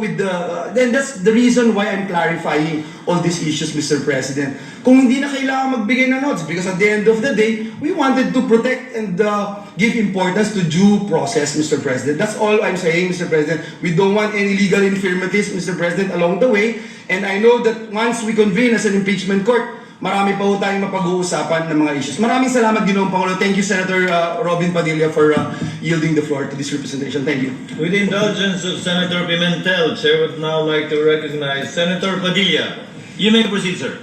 with the uh, then that's the reason why I'm clarifying all these issues Mr. President. Kung hindi na kailangan magbigay ng notes because at the end of the day, we wanted to protect and uh, give importance to due process Mr. President. That's all I'm saying Mr. President. We don't want any legal infirmities Mr. President along the way and I know that once we convene as an impeachment court, marami pa po tayong mapag-uusapan ng mga issues. Maraming salamat Ginoong Pangulo. Thank you Senator uh, Robin Padilla for uh, yielding the floor to this representation. Thank you. With the indulgence of Senator Pimentel, Chair would now like to recognize Senator Padilla. You may proceed, sir.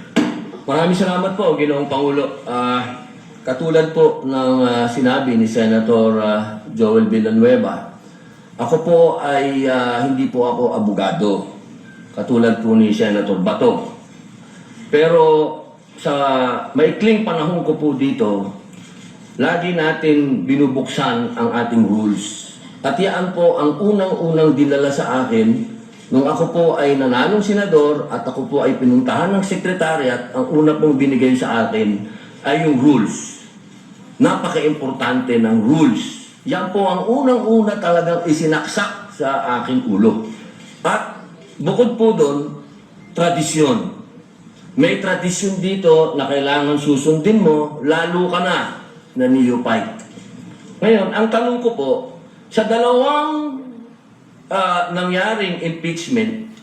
Maraming salamat po, Ginoong Pangulo. Ah, katulad po ng ah, sinabi ni Senator ah, Joel Villanueva, ako po ay ah, hindi po ako abogado. Katulad po ni Senator Bato. Pero sa maikling panahon ko po dito, lagi natin binubuksan ang ating rules. At yan po ang unang-unang dinala sa akin nung ako po ay nanalong senador at ako po ay pinuntahan ng sekretariat, ang una pong binigay sa akin ay yung rules. Napaka-importante ng rules. Yan po ang unang-una talagang isinaksak sa aking ulo. At bukod po doon, tradisyon. May tradisyon dito na kailangan susundin mo, lalo ka na na neophyte. Ngayon, ang tanong ko po, sa dalawang ah, nangyaring impeachment,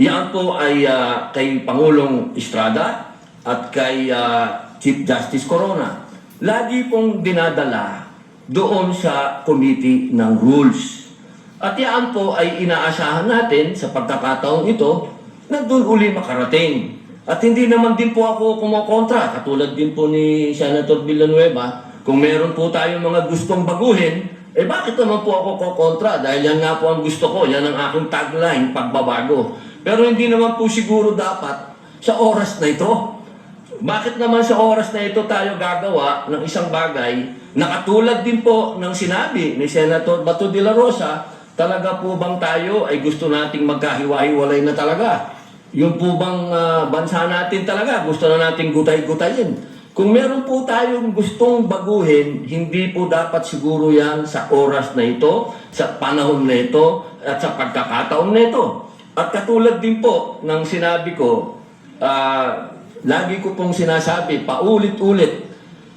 yan po ay ah, kay Pangulong Estrada at kay ah, Chief Justice Corona. Lagi pong dinadala doon sa Committee ng Rules. At yan po ay inaasahan natin sa pagkakataong ito na doon uli makarating. At hindi naman din po ako kumokontra, katulad din po ni Senator Villanueva, kung meron po tayong mga gustong baguhin, eh bakit naman po ako kokontra? Dahil yan nga po ang gusto ko, yan ang aking tagline, pagbabago. Pero hindi naman po siguro dapat sa oras na ito. Bakit naman sa oras na ito tayo gagawa ng isang bagay na katulad din po ng sinabi ni Senator Bato de la Rosa, talaga po bang tayo ay gusto nating magkahiwa-hiwalay na talaga? Yung po bang ah, bansa natin talaga, gusto na nating gutay-gutayin? Kung meron po tayong gustong baguhin, hindi po dapat siguro yan sa oras na ito, sa panahon na ito, at sa pagkakataon na ito. At katulad din po ng sinabi ko, ah, lagi ko pong sinasabi, paulit-ulit,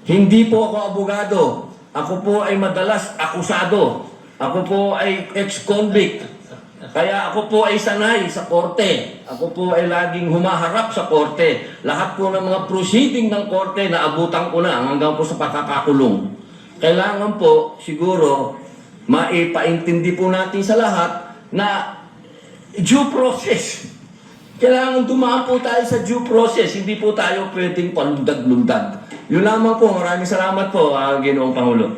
hindi po ako abogado. Ako po ay madalas akusado. Ako po ay ex-convict. Kaya ako po ay sanay sa korte. Ako po ay laging humaharap sa korte. Lahat po ng mga proceeding ng korte na abutan ko na hanggang po sa pagkakakulong. Kailangan po siguro maipaintindi po natin sa lahat na due process. Kailangan dumaan po tayo sa due process. Hindi po tayo pwedeng palundag-lundag. Yun lamang po. Maraming salamat po, ah, Ginoong Pangulo.